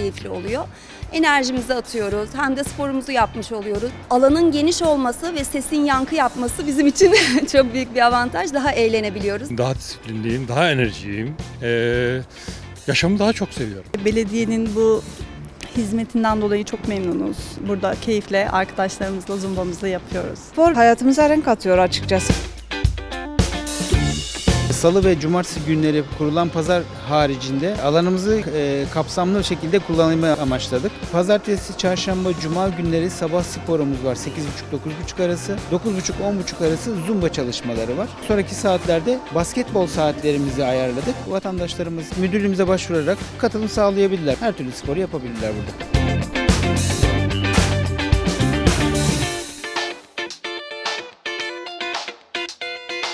keyifli oluyor. Enerjimizi atıyoruz hem de sporumuzu yapmış oluyoruz. Alanın geniş olması ve sesin yankı yapması bizim için çok büyük bir avantaj. Daha eğlenebiliyoruz. Daha disiplinliyim, daha enerjiyim. Ee, yaşamı daha çok seviyorum. Belediyenin bu hizmetinden dolayı çok memnunuz. Burada keyifle arkadaşlarımızla zumbamızı yapıyoruz. Spor hayatımıza renk katıyor açıkçası. Salı ve cumartesi günleri kurulan pazar haricinde alanımızı e, kapsamlı şekilde kullanmayı amaçladık. Pazartesi, çarşamba, cuma günleri sabah sporumuz var 8.30-9.30 arası. 9.30-10.30 arası zumba çalışmaları var. Sonraki saatlerde basketbol saatlerimizi ayarladık. Vatandaşlarımız müdürlüğümüze başvurarak katılım sağlayabilirler. Her türlü sporu yapabilirler burada.